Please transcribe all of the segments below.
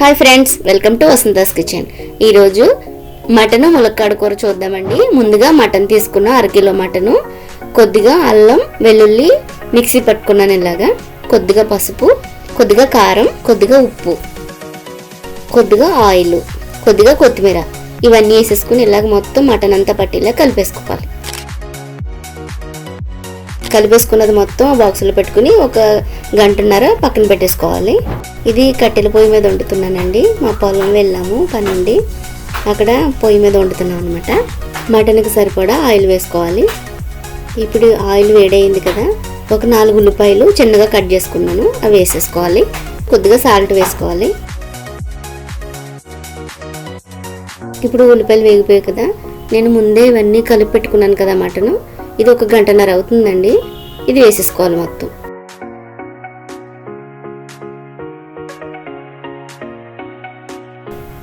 Hi friends welcome to Vasantha's kitchen. ఈరోజు mutton ములక్కాడ కూర చూద్దామండి. ముందుగా మటన్ తీసుకున్న అరకిలో మటను కొద్దిగా అల్లం వెల్లుల్లి మిక్సీ పట్టుకున్నాను ఇలాగా. కొద్దిగా పసుపు కొద్దిగా కారం కొద్దిగా ఉప్పు కొద్దిగా ఆయిల్ కొద్దిగా కొత్తిమీర. ఇవన్నీ వేసేసుకుని ఇలాగ మొత్తం మటన్ అంతా పట్టేలా కలిపేసుకోవాలి. కలిపేసుకున్నది మొత్తం బాక్సులో పెట్టుకుని ఒక గంటన్నర పక్కన పెట్టేసుకోవాలి. ఇది కట్టెల పొయ్యి మీద వండుతున్నానండి. మా పొలం వెళ్ళాము పనండి. అక్కడ పొయ్యి మీద వండుతున్నాం అనమాట మటన్కి సరిపడా ఆయిల్ వేసుకోవాలి. ఇప్పుడు ఆయిల్ వేడైంది కదా ఒక నాలుగు ఉల్లిపాయలు చిన్నగా కట్ చేసుకున్నాను. అవి వేసేసుకోవాలి. కొద్దిగా సాల్ట్ వేసుకోవాలి. ఇప్పుడు ఉల్లిపాయలు వేగిపోయాయి కదా నేను ముందే ఇవన్నీ కలిపి పెట్టుకున్నాను కదా మటను. ఇది ఒక గంటన్నర అవుతుందండి. ఇది వేసేసుకోవాలి మొత్తం.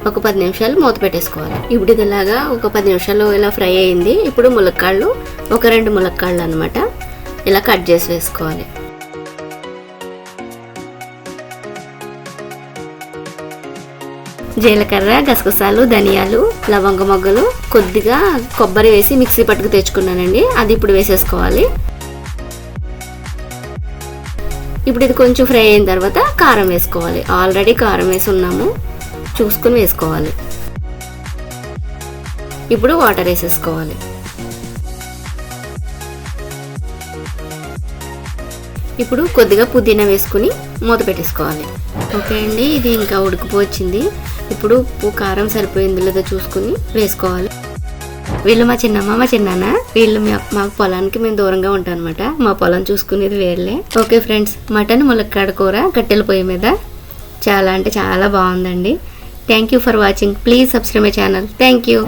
ఒక పది నిమిషాలు మూత పెట్టేసుకోవాలి. ఇప్పుడు ఇది ఇలాగా ఒక పది నిమిషాలు ఇలా ఫ్రై అయింది. ఇప్పుడు ములక్కాళ్ళు ఒక రెండు ములక్కాళ్ళు అనమాట ఇలా కట్ చేసి వేసుకోవాలి. జీలకర్ర గసగసాలు ధనియాలు లవంగ మొగ్గలు కొద్దిగా కొబ్బరి వేసి మిక్సీ పట్టుకు తెచ్చుకున్నానండి. అది ఇప్పుడు వేసేసుకోవాలి. ఇప్పుడు ఇది కొంచెం ఫ్రై అయిన తర్వాత కారం వేసుకోవాలి. ఆల్రెడీ కారం వేసి ఉన్నాము. చూసుకుని వేసుకోవాలి. ఇప్పుడు వాటర్ వేసేసుకోవాలి. ఇప్పుడు కొద్దిగా పుదీనా వేసుకుని మూత పెట్టేసుకోవాలి. ఓకే అండి ఇది ఇంకా ఉడికిపోవచ్చింది. ఇప్పుడు ఉప్పు కారం సరిపోయింది లేదో చూసుకుని వేసుకోవాలి. వీళ్ళు మా చిన్నమ్మ మా చిన్నాన్న వీళ్ళు మా- పొలానికి మేము దూరంగా ఉంటాం అనమాట మా పొలం చూసుకునేది వేళ్ళే. ఓకే ఫ్రెండ్స్ మటన్ ములక్కాడ కూర కట్టెల పొయ్యి మీద చాలా అంటే చాలా బాగుందండి. Thank you for watching please subscribe my channel thank you